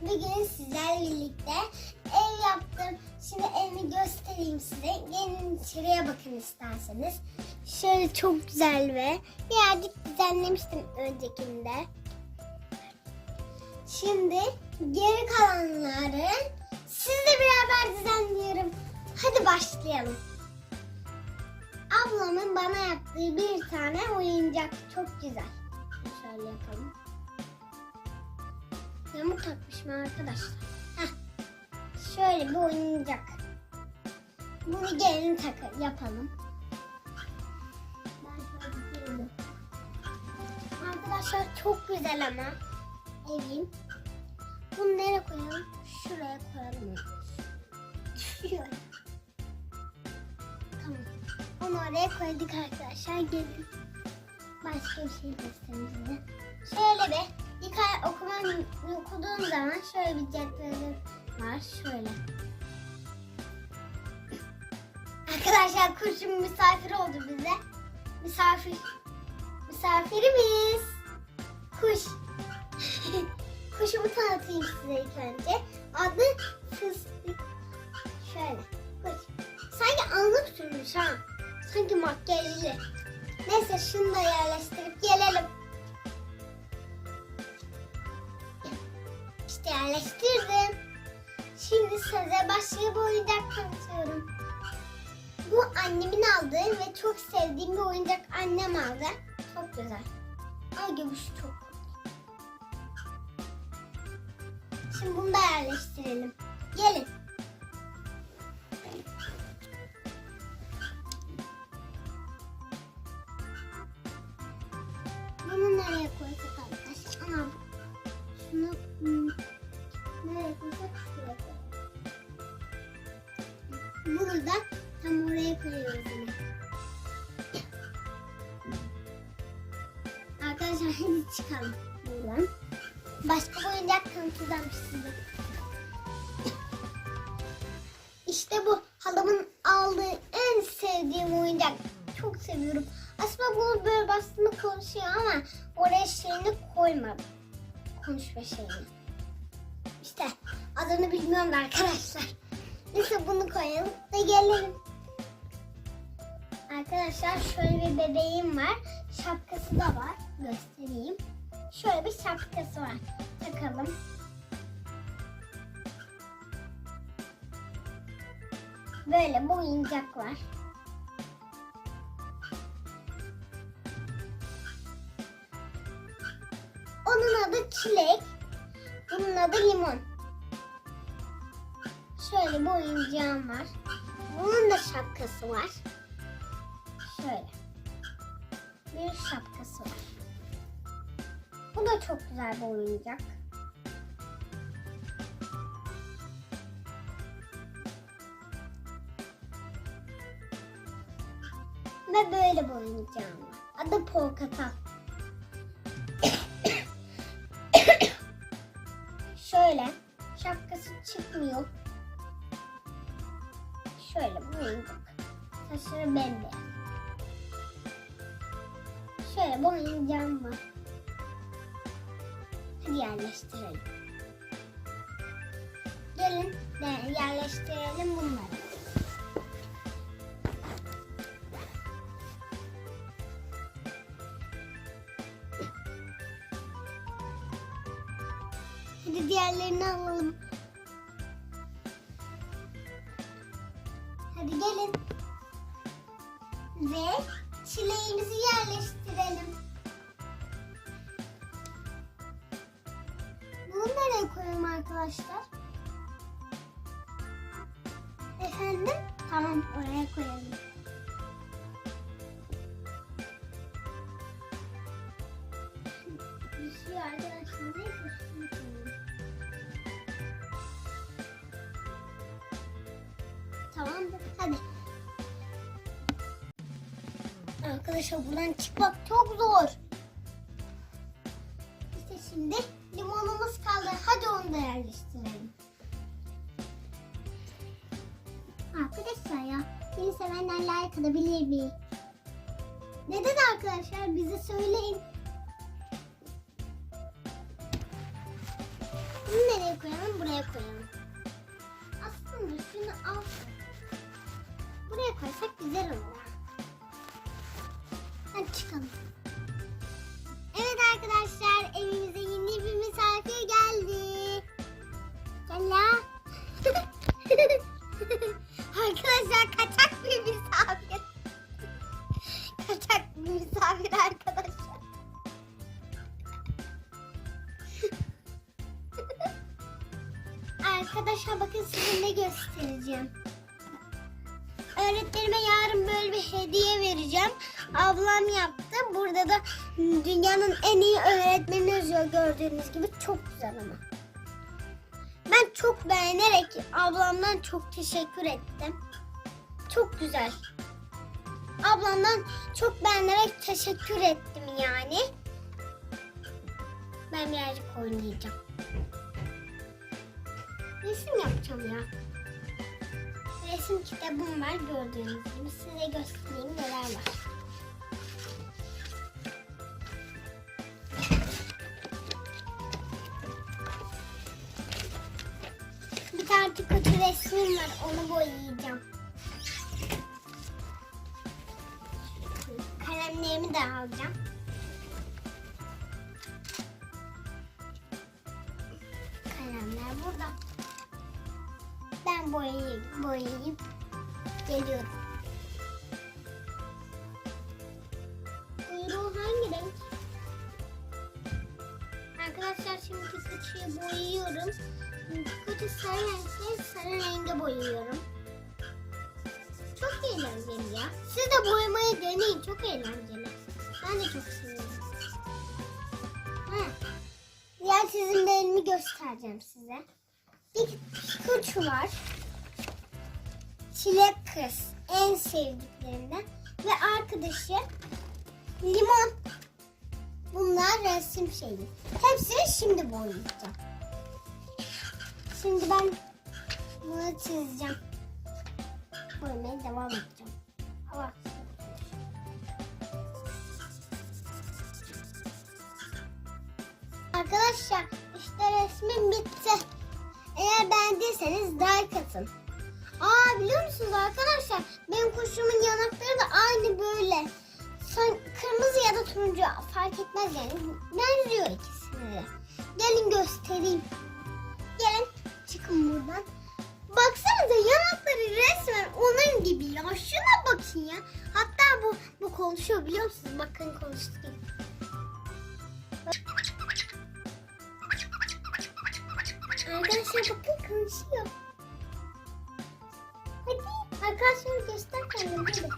Bugün sizlerle birlikte ev yaptım. Şimdi evimi göstereyim size. Gelin içeriye bakın isterseniz. Şöyle çok güzel ve birazcık düzenlemiştim öncekinde. Şimdi geri kalanları sizle beraber düzenliyorum. Hadi başlayalım. Ablamın bana yaptığı bir tane oyuncak çok güzel. Şöyle yapalım. Yamuk takmışım arkadaşlar. Heh. Şöyle bir oyuncak. Bunu gelin takı yapalım. Arkadaşlar çok güzel ama evim. Bunu nereye koyalım? Şuraya koyalım. Şuraya. Tamam. Onu oraya koyduk arkadaşlar. Gelin. Başka bir şey göstereyim size. Şöyle bir okuman okuduğum zaman şöyle bir cetvelim var. Şöyle. Arkadaşlar kuşum misafir oldu bize. Misafir. Misafirimiz. Kuş. Kuşumu tanıtayım size ilk önce. Adı fıstık. Şöyle. Kuş. Sanki anlık sürmüş ha. Sanki makyajlı. Neyse şunu da yerleştirip gelelim. İşte yerleştirdim. Şimdi size başka bir oyuncak tanıtıyorum. Bu annemin aldığı ve çok sevdiğim bir oyuncak annem aldı. Çok güzel. Ay göbüş çok. Şimdi bunu da yerleştirelim. Gelin. Bunu nereye koysak buradan. Başka bir oyuncak size. İşte bu halamın aldığı en sevdiğim oyuncak. Çok seviyorum. Aslında bunu böyle bastığında konuşuyor ama oraya şeyini koymadım. Konuşma şeyini. İşte adını bilmiyorum da arkadaşlar. Neyse bunu koyalım da gelelim. Arkadaşlar şöyle bir bebeğim var. Şapkası da var. Göstereyim. Şöyle bir şapkası var. Takalım. Böyle bu oyuncak var. Onun adı çilek. Bunun adı limon. Şöyle bir oyuncağım var. Bunun da şapkası var. Şöyle. Bir şapkası var. Bu da çok güzel bir oyuncak. Ve böyle bir oyuncağım var. Adı Polkata. Şöyle şapkası çıkmıyor. Şöyle bu oyuncak. Saçları bembeyaz. Şöyle bu oyuncağım var. Hadi yerleştirelim. Gelin yerleştirelim bunları. Hadi diğerlerini alalım. Arkadaşlar? Efendim? Tamam oraya koyalım. Düşüyor arkadaşlar. Neyse şunu koyalım. Tamamdır. Hadi. Arkadaşlar buradan çıkmak çok zor. Yerleştirelim. Arkadaşlar ya beni sevenler like atabilir mi? Neden arkadaşlar bize söyleyin. Bunu nereye koyalım? Buraya koyalım. Aslında şunu al. Buraya koysak güzel olur. ha. Hadi çıkalım. Öğretmenime yarın böyle bir hediye vereceğim. Ablam yaptı. Burada da dünyanın en iyi öğretmeni yazıyor gördüğünüz gibi. Çok güzel ama. Ben çok beğenerek ablamdan çok teşekkür ettim. Çok güzel. Ablamdan çok beğenerek teşekkür ettim yani. Ben birazcık oynayacağım. Resim yapacağım ya. Resim kitabım var gördüğünüz gibi. Size göstereyim neler var. Bir tane kötü resmim var. Onu boyayacağım. Kalemlerimi de alacağım. Boyayıp, boyayıp geliyorum. Kuyruğu hangi renk? Arkadaşlar şimdi Pikachu'yu boyuyorum. Pikachu sarı renkse sarı renge boyuyorum. Çok eğlenceli ya. Siz de boyamayı deneyin. Çok eğlenceli. Ben de çok seviyorum. Ha. Diğer çizimlerimi göstereceğim size. Bir Pikachu var. Çilek kız en sevdiklerimden. Ve arkadaşı limon. Bunlar resim şeyi. Hepsini şimdi boyayacağım. Şimdi ben bunu çizeceğim. Boyamaya devam edeceğim. Hava. Arkadaşlar işte resmim bitti. Eğer beğendiyseniz like atın. Aa biliyor musunuz arkadaşlar benim kuşumun yanakları da aynı böyle. Sen kırmızı ya da turuncu fark etmez yani. Benziyor ikisine de. Gelin göstereyim. Gelin çıkın buradan. Baksanıza yanakları resmen onun gibi ya. Şuna bakın ya. Hatta bu bu konuşuyor biliyor musunuz? Bakın konuştu. Arkadaşlar bakın konuşuyor. Hadi arkadaşlar göster kendini hadi.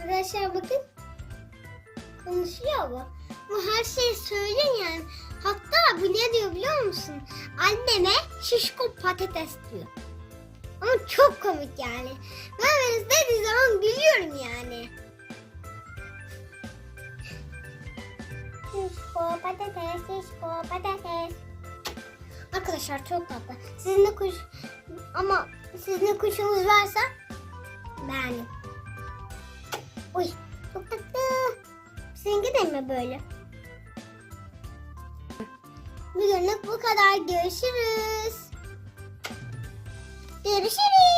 Arkadaşlar bakın. Konuşuyor bu. Bu her şeyi söylüyor yani. Hatta bu ne diyor biliyor musun? Anneme şişko patates diyor. Ama çok komik yani. Ben böyle dediği zaman gülüyorum yani. Şişko patates, şişko patates. Arkadaşlar çok tatlı. Sizin de kuş ama sizin de kuşunuz varsa beğenin. Uy çok tatlı. Seninki de mi böyle? Bugünlük bu kadar. Görüşürüz. Görüşürüz.